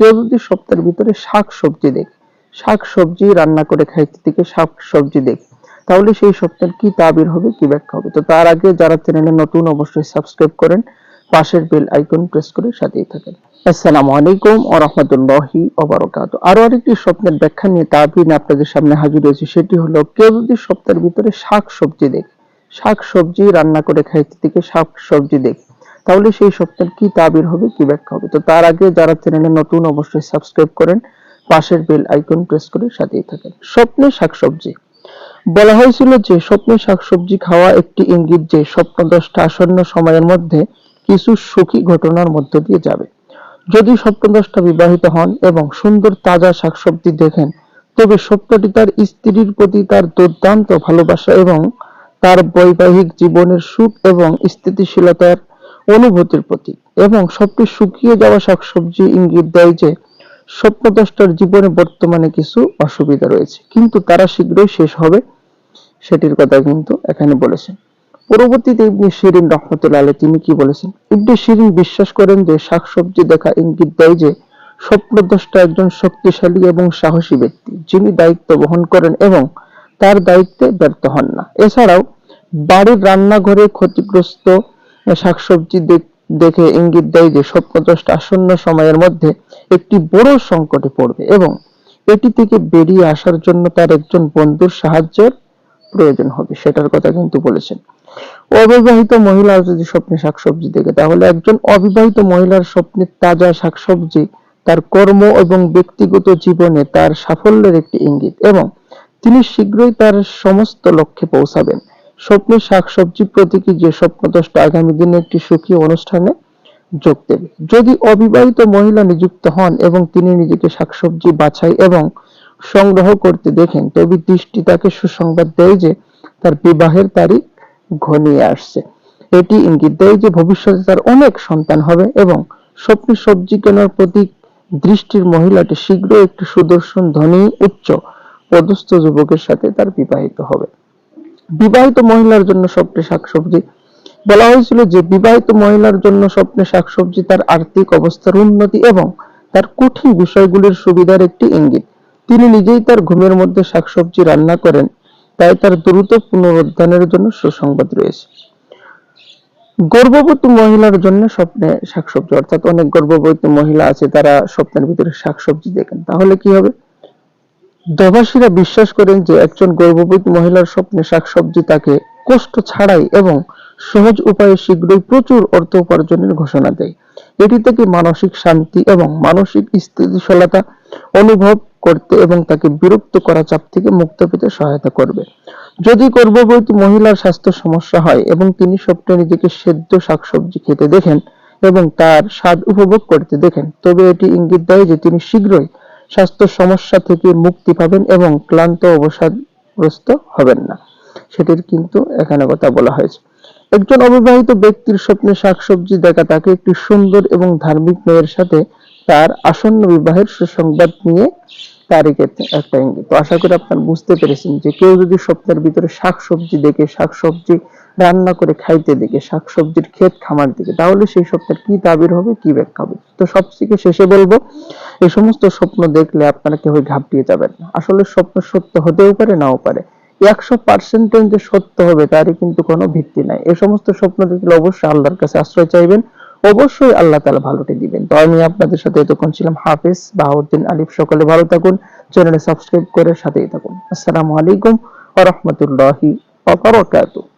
কেউ যদি সপ্তাহের ভিতরে শাক সবজি দেখে, শাক সবজি রান্না করে খাইতে থেকে শাক সবজি দেখে, তাহলে সেই সপ্তাহের কি তাবির হবে, কি ব্যাখ্যা হবে? তো তার আগে যারা চ্যানেলে নতুন অবশ্যই সাবস্ক্রাইব করেন, পাশের বেল আইকন প্রেস করে সাথেই থাকেন। আসসালামু আলাইকুম ও রহমতুল্লাহি ওবারকাত আরও আরেকটি স্বপ্নের ব্যাখ্যা নিয়ে তাবির আপনাদের সামনে হাজির হয়েছে, সেটি হলো কেউ যদি সপ্তাহের ভিতরে শাক সবজি দেখে, শাক সবজি রান্না করে খাইতে থেকে শাক সবজি দেখে তাহলে সেই সপ্তাহের কি তাবির হবে, কি ব্যাখ্যা হবে? তো তার আগে যারা চ্যানেলে নতুন অবশ্যই সাবস্ক্রাইব করেন, পাশের বেল আইকন প্রেস করে সাথেই থাকেন। স্বপ্নে শাকসবজি। বলা হয়েছিল যে স্বপ্নে শাকসবজি খাওয়া একটি ইঙ্গিত যে স্বপ্নদ্রষ্টা আসন্ন সময়ের মধ্যে কিছু সুখী ঘটনার মধ্য দিয়ে যাবে। যদি স্বপ্নদ্রষ্টা বিবাহিত হন এবং সুন্দর তাজা শাকসবজি দেখেন, তবে স্বপ্নটি তার স্ত্রীর প্রতি তার দুর্দান্ত ভালোবাসা এবং তার বৈবাহিক জীবনের সুখ এবং স্থিতিশীলতার অনুভূতির প্রতীক এবং স্বপ্নে শুকিয়ে যাওয়া শাকসবজি ইঙ্গিত দেয় যে স্বপ্নদ্রষ্টার জীবনে বর্তমানে কিছু অসুবিধা রয়েছে। কিন্তু তারা শীঘ্রই শেষ হবে, সেটির কথা কিন্তু এখানে বলেছেন। পরবর্তীতে ইবনে শিরিন রহমতুল্লাহ আলী তিনি কি বলেছেন? ইবনে শিরিন বিশ্বাস করেন যে শাকসবজি দেখা ইঙ্গিত দেয় যে স্বপ্নদ্রষ্টা একজন শক্তিশালী এবং সাহসী ব্যক্তি, যিনি দায়িত্ব বহন করেন এবং তার দায়িত্বে ব্যর্থ হন না। এছাড়াও বাড়ির রান্নাঘরে ক্ষতিগ্রস্ত শাকসবজি দেখে ইঙ্গিত দেয় যে স্বপ্নদ্রষ্টা আসন্ন সময়ের মধ্যে একটি বড় সংকটে পড়বে এবং এটি থেকে বেরিয়ে আসার জন্য তার একজন বন্ধুর সাহায্যের প্রয়োজন হবে, সেটার কথা কিন্তু বলেছেন। অবিবাহিত মহিলা যদি স্বপ্নে শাকসবজি দেখে, তাহলে একজন অবিবাহিত মহিলার স্বপ্নে তাজা শাকসবজি তার কর্ম এবং ব্যক্তিগত জীবনে তার সাফল্যের একটি ইঙ্গিত এবং তিনি শীঘ্রই তার সমস্ত লক্ষ্যে পৌঁছাবেন। স্বপ্নে শাকসবজি প্রতীকী যে স্বপ্নদ্রষ্টা আগামী দিনে একটি সুখী অনুষ্ঠানে যোগ দেবে। যদি অবিবাহিত মহিলা নিযুক্ত হন এবং তিনি নিজেকে শাকসবজি বাছাই এবং সংগ্রহ করতে দেখেন, তবে দৃষ্টি তাকে সুসংবাদ দেয় যে তার বিবাহের তারিখ ঘনিয়ে আসছে। এটি ইঙ্গিত দেয় যে ভবিষ্যতে তার অনেক সন্তান হবে এবং স্বপ্নে সবজি কেনার প্রতি দৃষ্টির মহিলাটি শীঘ্রই একটি সুদর্শন, ধনী, উচ্চ পদস্থ যুবকের সাথে তার বিবাহিত হবে। বিবাহিত মহিলার জন্য স্বপ্নে শাকসবজি। বলা হয়েছিল যে বিবাহিত মহিলার জন্য স্বপ্নে শাকসবজি তার আর্থিক অবস্থার উন্নতি এবং তার কঠিন বিষয়গুলির সুবিধার একটি ইঙ্গিত। তিনি নিজেই তার ঘুমের মধ্যে শাকসবজি রান্না করেন, তাই তার দ্রুত পুনরুদ্ধানের জন্য সুসংবাদ রয়েছে। গর্ভবতী মহিলার জন্য স্বপ্নে শাকসবজি, অর্থাৎ অনেক গর্ভবতী মহিলা আছে, তারা স্বপ্নের ভিতরে শাকসবজি দেখেন। তাহলে কি হবে? দবাসীরা বিশ্বাস করেন যে একজন গর্ভবতী মহিলার স্বপ্নে শাকসবজি তাকে কষ্ট ছাড়াই এবং সহজ উপায়ে শীঘ্রই প্রচুর অর্থ উপার্জনের ঘোষণা দেয়। এটি থেকে মানসিক শান্তি এবং মানসিক স্থিতিশীলতা অনুভব করতে এবং তাকে বিরক্ত করা চাপ থেকে মুক্ত পেতে সহায়তা করবে। যদি গর্ভবতী মহিলার স্বাস্থ্য সমস্যা হয় এবং তিনি স্বপ্নে নিজেকে সেদ্ধ শাকসবজি খেতে দেখেন এবং তার স্বাদ উপভোগ করতে দেখেন, তবে এটি ইঙ্গিত দেয় যে তিনি শীঘ্রই স্বাস্থ্য সমস্যা থেকে মুক্তি পাবেন এবং ক্লান্ত অবসাদগ্রস্ত হবেন না। সেটির কিন্তু এখানে কথা বলা হয়েছে। একজন অবিবাহিত ব্যক্তির স্বপ্নে শাকসবজি দেখা তাকে একটি সুন্দর এবং ধার্মিক মেয়ের সাথে তার আসন্ন বিবাহের সুসংবাদ নিয়ে তারিখে একটা ইঙ্গিত। তো আশা করি আপনারা বুঝতে পেরেছেন যে কেউ যদি স্বপ্নের ভিতরে শাকসবজি দেখে, শাকসবজি রান্না করে খাইতে দেখে, শাকসবজির ক্ষেত খামার দিকে তাহলে সেই স্বপ্নের কি তাবির হবে, কি ব্যাখ্যা হবে? তো সবথেকে শেষে বলব এই সমস্ত স্বপ্ন দেখলে আপনারা কেউ ঘাবড়িয়ে যাবেন আসলে স্বপ্ন সত্য হতেও পারে, নাও পারে। একশো পার্সেন্টেজ যে সত্য হবে তারই কিন্তু কোনো ভিত্তি নাই। এই সমস্ত স্বপ্ন দেখলে অবশ্যই আল্লাহর কাছে আশ্রয় চাইবেন। অবশ্যই আল্লাহ তালা ভালোটি দিবেন। তো আমি আপনাদের সাথে এতক্ষণ ছিলাম হাফিজ বাহাউদ্দিন আলিফ। সকলে ভালো থাকুন চ্যানেলে সাবস্ক্রাইব করে সাথেই থাকুন। আসসালামু আলাইকুম ওয়া বারাকাতুহু।